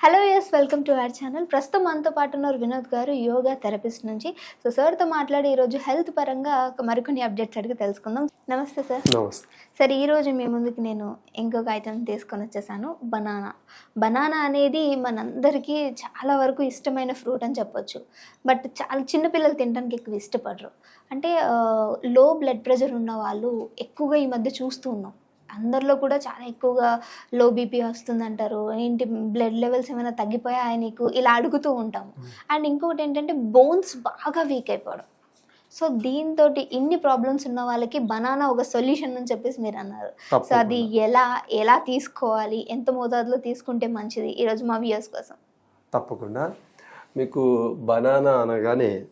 Hello yes welcome to our channel. ప్రస్తుతం మనతో పాటు ఉన్నారు వినోద్ గారు యోగా థెరపిస్ట్ నుంచి. సో సార్తో మాట్లాడి ఈరోజు హెల్త్ పరంగా మరికొన్ని అప్డేట్స్ అడిగి తెలుసుకుందాం. నమస్తే సార్. నమస్తే. సార్ ఈరోజు మీ ముందుకు నేను ఇంకొక ఐటమ్ తీసుకొని వచ్చేసాను బనానా. బనానా అనేది మనందరికీ చాలా వరకు ఇష్టమైన ఫ్రూట్ అని చెప్పొచ్చు. బట్ చాలా చిన్నపిల్లలు తినడానికి ఎక్కువ ఇష్టపడరు. అంటే లో బ్లడ్ ప్రెషర్ ఉన్న వాళ్ళు ఎక్కువగా ఈ మధ్య చూస్తూ ఉన్నాం. అందరిలో కూడా చాలా ఎక్కువగా లో బీపీ వస్తుందంటారు. ఏంటి బ్లడ్ లెవెల్స్ ఏమైనా తగ్గిపోయాయా నీకు? ఇలా అడుగుతూ ఉంటాము. అండ్ ఇంకొకటి ఏంటంటే బోన్స్ బాగా వీక్ అయిపోవడం. సో దీంతో ఇన్ని ప్రాబ్లమ్స్ ఉన్న వాళ్ళకి బనానా ఒక సొల్యూషన్ అని చెప్పేసి మీరు అన్నారు. సో అది ఎలా ఎలా తీసుకోవాలి? ఎంత మోతాదులో తీసుకుంటే మంచిది? ఈరోజు మా వ్యూస్ కోసం. తప్పకుండా. మీకు బనానా అనగానే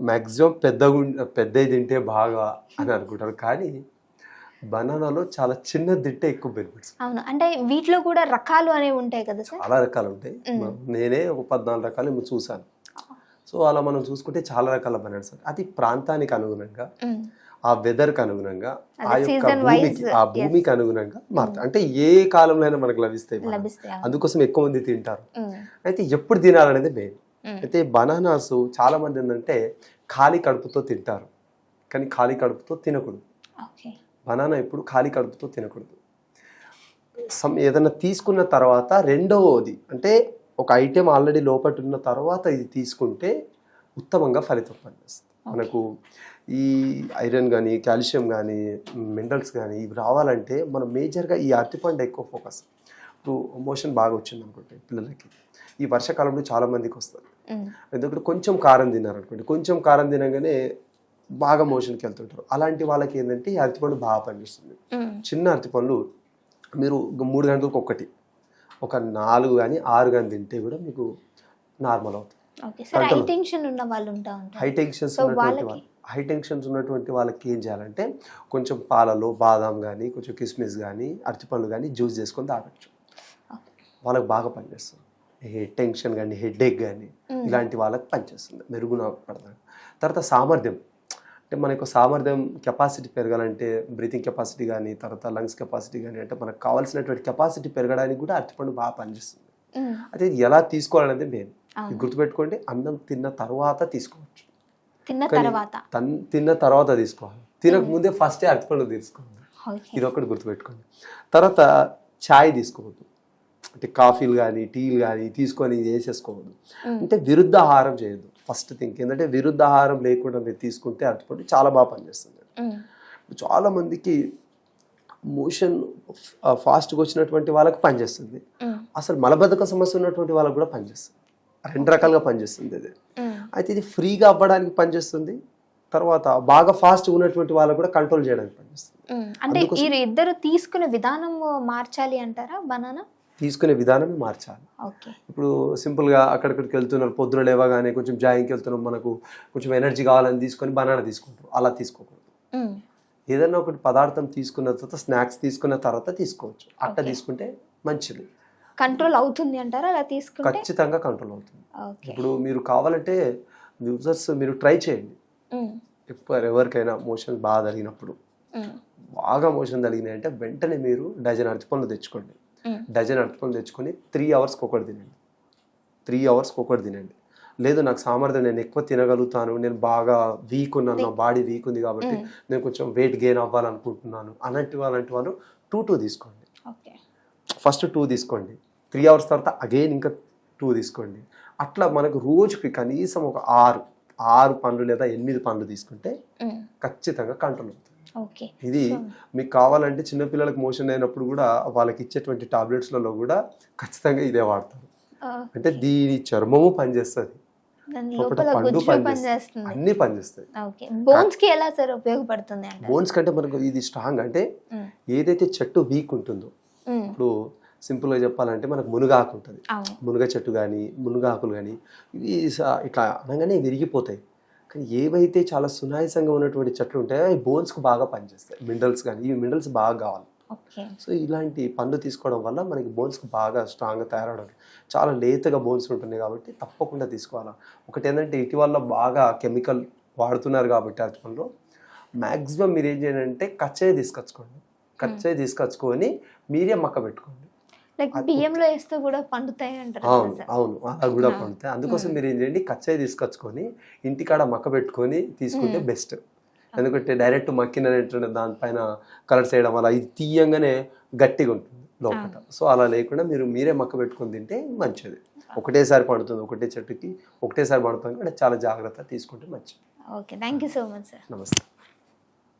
మ్యాక్సిమం పెద్దగా పెద్దవి తింటే బాగా అని అనుకుంటారు. కానీ బనానాలో చాలా చిన్న తింటే ఎక్కువ బెనిఫిట్స్. అవును. అంటే వీటిలో కూడా రకాలు అనేవి ఉంటాయి కదా సార్? చాలా రకాలు ఉంటాయి. నేనే ఒక పద్నాలుగు రకాలు చూశాను. సో అలా మనం చూసుకుంటే చాలా రకాల బనానాస్ అది ప్రాంతానికి అనుగుణంగా. ఆ వెదర్కి అనుగుణంగా ఆ యొక్క భూమికి ఆ. భూమికి అనుగుణంగా మారుతాయి. అంటే ఏ కాలంలో అయినా మనకు లభిస్తాయి. అందుకోసం ఎక్కువ మంది తింటారు. అయితే ఎప్పుడు తినాలనేది మెయిన్. అయితే బనానాస్ చాలా మంది ఏంటంటే ఖాళీ కడుపుతో తింటారు. కానీ ఖాళీ కడుపుతో తినకూడదు. బనానా ఎప్పుడు ఖాళీ కడుపుతో తినకూడదు. సమ్ ఏదైనా తీసుకున్న తర్వాత రెండవది అంటే ఒక ఐటెం ఆల్రెడీ లోపల ఉన్న తర్వాత ఇది తీసుకుంటే ఉత్తమంగా ఫలితం పనిచేస్తుంది మనకు ఈ ఐరన్ కానీ కాల్షియం కానీ మినరల్స్ కానీ ఇవి రావాలంటే మనం మేజర్గా ఈ అరటిపండు ఎక్కువ ఫోకస్. ఇప్పుడు మోషన్ బాగా వచ్చింది అనుకోండి పిల్లలకి. ఈ వర్షాకాలంలో చాలా మందికి వస్తుంది. ఎందుకంటే కొంచెం కారం తిన్నారనుకోండి. కొంచెం కారం తినగానే బాగా మోషన్కి వెళ్తుంటారు. అలాంటి వాళ్ళకి ఏంటంటే ఈ అరటిపండు బాగా పనిచేస్తుంది మ్మ్. చిన్న అరటిపండ్లు మీరు మూడు గంటలకు ఒకటి ఒక నాలుగు కానీ ఆరు కానీ తింటే కూడా మీకు నార్మల్ అవుతుంది. High control. టెన్షన్ ఉన్న వాళ్ళు ఉంటా ఉంటారు. హై టెన్షన్స్ ఉన్నటువంటి వాళ్ళకి- వాళ్ళు హై టెన్షన్స్ ఉన్నటువంటి వాళ్ళకి ఏం చేయాలంటే కొంచెం పాలలో బాదాం కానీ కొంచెం కిస్మిస్ కానీ అరటిపండ్లు కానీ జ్యూస్ చేసుకొని తాగొచ్చు. వాళ్ళకి బాగా పనిచేస్తుంది. హెడ్ టెన్షన్ కానీ హెడేక్ కానీ మ్మ్. ఇలాంటి వాళ్ళకి పనిచేస్తుంది. మెరుగున పడతారు. తర్వాత సామర్థ్యం. అంటే మనకు సామర్థ్యం కెపాసిటీ పెరగాలంటే బ్రీతింగ్ కెపాసిటీ కానీ తర్వాత లంగ్స్ కెపాసిటీ కానీ అంటే మనకు కావాల్సినటువంటి కెపాసిటీ పెరగడానికి కూడా అరటిపండు బాగా పనిచేస్తుంది. అయితే ఎలా తీసుకోవాలనేది మెయిన్. గుర్తుపెట్టుకోండి అన్నం తిన్న తర్వాత తీసుకోవచ్చు. తిన్న తర్వాత. తన్ తిన్న తర్వాత తీసుకోవాలి. తినక ముందే ఫస్టే అరటిపండు తీసుకోవాలి. ఇది ఒకటి గుర్తుపెట్టుకోండి. తర్వాత ఛాయ్ తీసుకోవద్దు. అంటే కాఫీలు కానీ టీలు కానీ తీసుకొని వేసేసుకోవద్దు మ్మ్. అంటే విరుద్ధ ఆహారం చేయొద్దు ఫస్ట్ థింగ్ ఏంటంటే విరుద్ధ ఆహారం లేకుండా మీరు తీసుకుంటే అరటిపండు చాలా బాగా పనిచేస్తుంది. చాలా మందికి మోషన్ ఫాస్ట్గా వచ్చినటువంటి వాళ్ళకి పనిచేస్తుంది. అసలు మలబద్ధక సమస్య ఉన్నటువంటి వాళ్ళకి కూడా పనిచేస్తుంది రెండు రకాలుగా పనిచేస్తుంది ఇది. అయితే ఇది ఫ్రీగా అవ్వడానికి పనిచేస్తుంది తర్వాత బాగా ఫాస్ట్గా ఉన్నటువంటి వాళ్ళకు కూడా కంట్రోల్ చేయడానికి పనిచేస్తుంది. అంటే ఇద్దరు తీసుకునే విధానం మార్చాలి అంటారా బనానా తీసుకునే విధానం మార్చాలి. ఇప్పుడు సింపుల్గా అక్కడిక్కడికి వెళ్తున్నారు పొద్దున లేవగానే కొంచెం జాయింగ్కి వెళ్తున్నాం మనకు కొంచెం ఎనర్జీ కావాలని తీసుకొని బనానా తీసుకుంటారు. అలా తీసుకోకూడదు. ఏదైనా ఒకటి పదార్థం తీసుకున్న తర్వాత స్నాక్స్ తీసుకున్న తర్వాత తీసుకోవచ్చు. అట్ట Okay. తీసుకుంటే మంచిది. కంట్రోల్ అవుతుంది అంటారా? అలా తీసుకుంటే? ఖచ్చితంగా కంట్రోల్ అవుతుంది. ఇప్పుడు మీరు కావాలంటే యూజర్స్ మీరు ట్రై చేయండి. ఎవరికైనా మోషన్ బాగా జరిగినప్పుడు. బాగా మోషన్ జరిగినాయి అంటే వెంటనే మీరు డజన్ అరటిపండ్లు తెచ్చుకోండి. మ్మ్. డజన్ అరటిపండ్లు తెచ్చుకొని త్రీ అవర్స్కి ఒకటి తినండి. త్రీ అవర్స్కి ఒకటి తినండి. లేదు నాకు సామర్థ్యం నేను ఎక్కువ తినగలుగుతాను నేను బాగా వీక్ ఉన్నాను నా బాడీ వీక్ ఉంది కాబట్టి. నేను కొంచెం వెయిట్ గెయిన్ అవ్వాలనుకుంటున్నాను. అలాంటి అలాంటి వాళ్ళు టూ టూ తీసుకోండి. ఫస్ట్ టూ తీసుకోండి. త్రీ అవర్స్ తర్వాత అగైన్ ఇంకా టూ తీసుకోండి. అట్లా మనకు రోజుకి కనీసం ఒక ఆరు ఆరు పండ్లు లేదా ఎనిమిది పండ్లు తీసుకుంటే. ఖచ్చితంగా కంట్రోల్ అవుతుంది. ఇది మీకు కావాలంటే చిన్నపిల్లలకు మోషన్ అయినప్పుడు కూడా వాళ్ళకి ఇచ్చేటువంటి టాబ్లెట్స్లలో కూడా ఖచ్చితంగా ఇదే వాడతారు. అంటే దీని చర్మము పనిచేస్తుంది. అన్నీ పనిచేస్తాయి. బోన్స్కి ఎలా సార్ ఉపయోగపడుతుంది అంటారు? బోన్స్ కంటే మనకు ఇది స్ట్రాంగ్ అంటే. ఏదైతే చెట్టు వీక్ ఉంటుందో. ఇప్పుడు సింపుల్గా చెప్పాలంటే మనకు మునుగాకు ఉంటుంది. మునగ చెట్టు కానీ మునగాకులు కానీ ఇవి ఇట్లా అనగానే విరిగిపోతాయి. కానీ ఏవైతే చాలా సునాయసంగా ఉన్నటువంటి చెట్లు ఉంటాయో అవి బోన్స్కి బాగా పనిచేస్తాయి. మినరల్స్ కానీ ఈ మినరల్స్ బాగా కావాలి. సో ఇలాంటి పండ్లు తీసుకోవడం వల్ల మనకి బోన్స్కి బాగా స్ట్రాంగ్గా తయారవడం చాలా లేతగా బోన్స్ ఉంటున్నాయి కాబట్టి తప్పకుండా తీసుకోవాలి. ఒకటి ఏంటంటే ఇటీవల బాగా కెమికల్ వాడుతున్నారు కాబట్టి అరటి పండ్లు. మ్యాక్సిమం మీరు ఏం చేయండి అంటే కచ్చాయి తీసుకొచ్చుకోండి కచ్చాయి తీసుకొచ్చుకొని మీరే మక్క పెట్టుకోండి. లైక్ బియ్యంలో వేస్తే కూడా పండుతాయి అంటారు అవును అవును. అలా కూడా. పండుతాయి. అందుకోసం మీరు ఏం చేయండి కచ్చాయి తీసుకొచ్చుకొని ఇంటికాడ మక్క పెట్టుకొని తీసుకుంటే. బెస్ట్. ఎందుకంటే డైరెక్ట్ మక్కిన దానిపైన కలర్స్ వేయడం వల్ల ఇది తీయంగానే గట్టిగా ఉంటుంది లోపల సో అలా లేకుండా మీరు మీరే మక్క పెట్టుకొని తింటే మంచిది. ఒకటేసారి పండుతుంది ఒకటే చెట్టుకి ఒకటేసారి పండుతుంది అంటే చాలా జాగ్రత్త తీసుకుంటే మంచిది. Okay thank you so much sir. నమస్తే.